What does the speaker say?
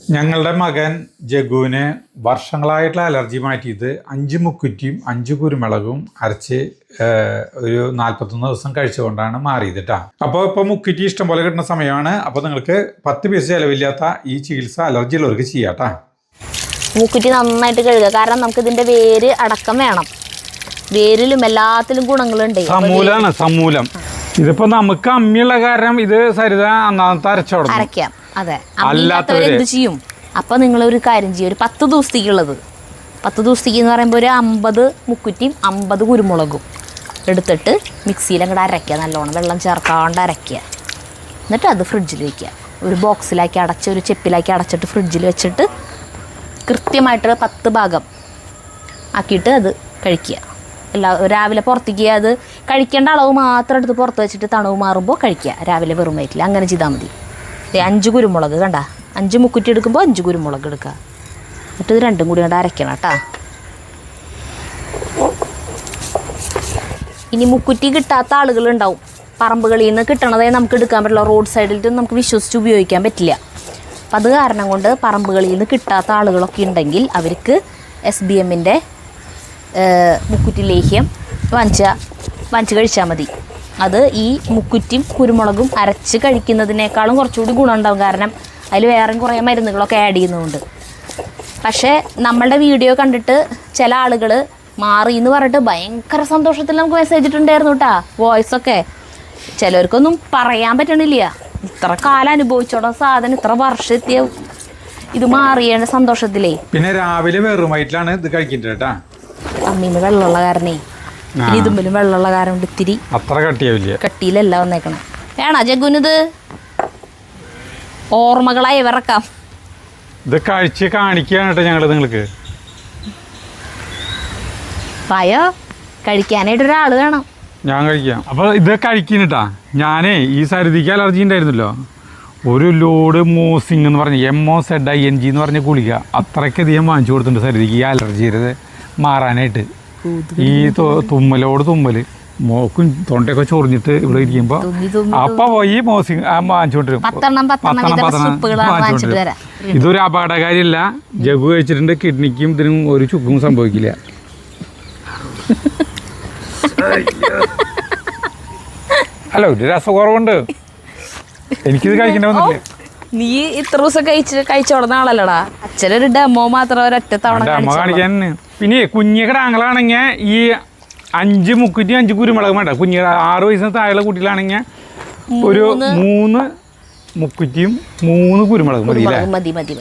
ഞങ്ങളുടെ മകൻ ജഗുവിന് വർഷങ്ങളായിട്ടുള്ള അലർജി മാറ്റിയത് അഞ്ച് മുക്കുറ്റിയും അഞ്ച് കുരുമുളകും അരച്ച് ഒരു നാൽപ്പത്തൊന്ന് ദിവസം കഴിച്ചുകൊണ്ടാണ് മാറിയത് കേട്ടോ അപ്പോൾ ഇപ്പോൾ മുക്കുറ്റി ഇഷ്ടം പോലെ കിട്ടുന്ന സമയമാണ്. അപ്പോൾ നിങ്ങൾക്ക് പത്ത് പൈസ ചിലവില്ലാത്ത ഈ ചികിത്സ അലർജി ഉള്ളവർക്ക് ചെയ്യാം കേട്ടോ മൂക്കുറ്റി നന്നായിട്ട് കഴുകുക. കാരണം നമുക്ക് ഇതിന്റെ വേര് അടക്കം വേണം. വേരിലും എല്ലാത്തിലും ഗുണങ്ങളുണ്ട് സമൂലാണ് സമൂലം. ഇതിപ്പോ നമുക്ക് അമ്മിയുള്ള കാരണം ഇത് സരിത അന്നാമത്തെ അരച്ചോടണം അരയ്ക്കാം. അതെ. ചെയ്യും? അപ്പൊ നിങ്ങൾ ഒരു കാര്യം ചെയ്യും. ഒരു പത്ത് ദിവസത്തേക്കുള്ളത്. പത്ത് ദിവസത്തേക്ക് എന്ന് പറയുമ്പോൾ ഒരു അമ്പത് മുക്കുറ്റിയും അമ്പത് കുരുമുളകും എടുത്തിട്ട് മിക്സിയിൽ അങ്ങോട്ട് അരയ്ക്കുക. നല്ലോണം വെള്ളം ചേർക്കാണ്ട് അരയ്ക്കുക. എന്നിട്ട് അത് ഫ്രിഡ്ജിൽ വയ്ക്കുക ഒരു ബോക്സിലാക്കി അടച്ച് ഒരു ചെപ്പിലാക്കി അടച്ചിട്ട് ഫ്രിഡ്ജിൽ വെച്ചിട്ട് കൃത്യമായിട്ട് പത്ത് ഭാഗം ആക്കിയിട്ട് അത് കഴിക്കുക. എല്ലാ രാവിലെ പുറത്തേക്ക് അത് കഴിക്കേണ്ട അളവ് മാത്രം എടുത്ത് പുറത്ത് വെച്ചിട്ട് തണുവ് മാറുമ്പോൾ കഴിക്കുക. രാവിലെ വെറും വയറ്റിൽ അങ്ങനെ ചെയ്താൽ മതി. അഞ്ച് കുരുമുളക് കണ്ട? അഞ്ച് മുക്കുറ്റി എടുക്കുമ്പോൾ അഞ്ച് കുരുമുളക് എടുക്കുക എന്നിട്ട് ഇത് രണ്ടും കൂടി കണ്ട് അരയ്ക്കണം കേട്ടോ. ഇനി മുക്കുറ്റി കിട്ടാത്ത ആളുകളുണ്ടാവും. പറമ്പുകളിൽ നിന്ന് കിട്ടണതേ നമുക്ക് എടുക്കാൻ പറ്റില്ല. റോഡ് സൈഡിൽ നമുക്ക് വിശ്വസിച്ച് ഉപയോഗിക്കാൻ പറ്റില്ല. അപ്പം അത് കാരണം കൊണ്ട് പറമ്പുകളിൽ നിന്ന് കിട്ടാത്ത ആളുകളൊക്കെ ഉണ്ടെങ്കിൽ അവർക്ക് എസ് ബി എമ്മിന്റെ മുക്കുറ്റി ലേഹ്യം വാങ്ങിച്ച വാങ്ങിച്ച് കഴിച്ചാൽ മതി. അത് ഈ മുക്കുറ്റിയും കുരുമുളകും അരച്ച് കഴിക്കുന്നതിനേക്കാളും കുറച്ചുകൂടി ഗുണം ഉണ്ടാവും കാരണം അതിൽ വേറെ കുറേ മരുന്നുകളൊക്കെ ആഡ് ചെയ്യുന്നതുകൊണ്ട് പക്ഷേ നമ്മളുടെ വീഡിയോ കണ്ടിട്ട് ചില ആളുകൾ മാറി എന്ന് പറഞ്ഞിട്ട് ഭയങ്കര സന്തോഷത്തിൽ നമുക്ക് മെസ്സേജ് ഇട്ടുണ്ടായിരുന്നു കേട്ടാ വോയിസ് ഒക്കെ. ചിലർക്കൊന്നും പറയാൻ പറ്റണില്ല. ഇത്ര കാലം അനുഭവിച്ചോടോ സാധനം ഇത്ര വർഷം എത്തിയ ഇത് മാറിയേണ്ട സന്തോഷത്തിലേ. പിന്നെ രാവിലെ വെറും വയറ്റിലാണ് ഇത് കഴിക്കേണ്ടത് കേട്ടാ അമ്മീന്ന് വെള്ളമുള്ള കാരണേ. ഇനി ഇതുമ്പിലും വെള്ളമുള്ള കാരണം കൊണ്ട് ഇത്തിരി അത്ര കട്ടിയാവില്ല കട്ടിയിലല്ല വന്നേക്കണം. വേണോ ജഗുനിത്? ഓർമ്മകളായി വിറക്കാം ഇത് കഴിച്ച് കാണിക്കുകയാണ് കേട്ടോ ഞങ്ങൾ നിങ്ങൾക്ക് പായോ കഴിക്കാനായിട്ട് ഒരാൾ വേണം. ഞാൻ കഴിക്കാം. അപ്പോൾ ഇത് കഴിക്കുന്നിട്ടാ ഞാനേ ഈ സരിതിക്ക് അലർജി ഉണ്ടായിരുന്നല്ലോ. ഒരു ലോഡ് മോസിങ് എന്ന് പറഞ്ഞ M O Z I N G എന്ന് പറഞ്ഞ ഗുളിക അത്രയ്ക്കധികം വാങ്ങിച്ചു കൊടുത്തിട്ടുണ്ട് സരിതിക്ക് ഈ അലർജിയുടെ മാറാനായിട്ട്. ഈ തു- തുമ്മലോട് തുമ്മൽ. മോക്കും തൊണ്ടയൊക്കെ ചൊറിഞ്ഞിട്ട് ഇവിടെ ഇരിക്കുമ്പോ അപ്പൊ പോയി മോസിങ് വാങ്ങിച്ചോണ്ടിരും ഇതൊരു അപകടകാരിയല്ല. ജഗു കഴിച്ചിട്ടുണ്ട് കിഡ്നിക്കും ഇതിനും ഒരു ചുക്കും സംഭവിക്കില്ല. ഹലോ ഒരു രസക്കുറവുണ്ട്. എനിക്കിത് കഴിക്കേണ്ട വന്നില്ലേ നീ ഇത്ര ദിവസം കഴിച്ച് കഴിച്ചോടുന്ന ആളല്ലടാ. അച്ഛനൊരു ഡെമോ മാത്രം ഒരൊറ്റ തവണ. കാണിക്കാൻ പിന്നെ കുഞ്ഞു കിടാങ്ങളാണെങ്കിൽ ഈ അഞ്ച് മുക്കുറ്റി അഞ്ച് കുരുമുളക് വേണ്ട. കുഞ്ഞു ആറ് വയസ്സിന് താഴെയുള്ള കുട്ടികളാണെങ്കിൽ ഒരു മൂന്ന് മുക്കുറ്റിയും മൂന്ന് കുരുമുളക് മതി മതി മതി.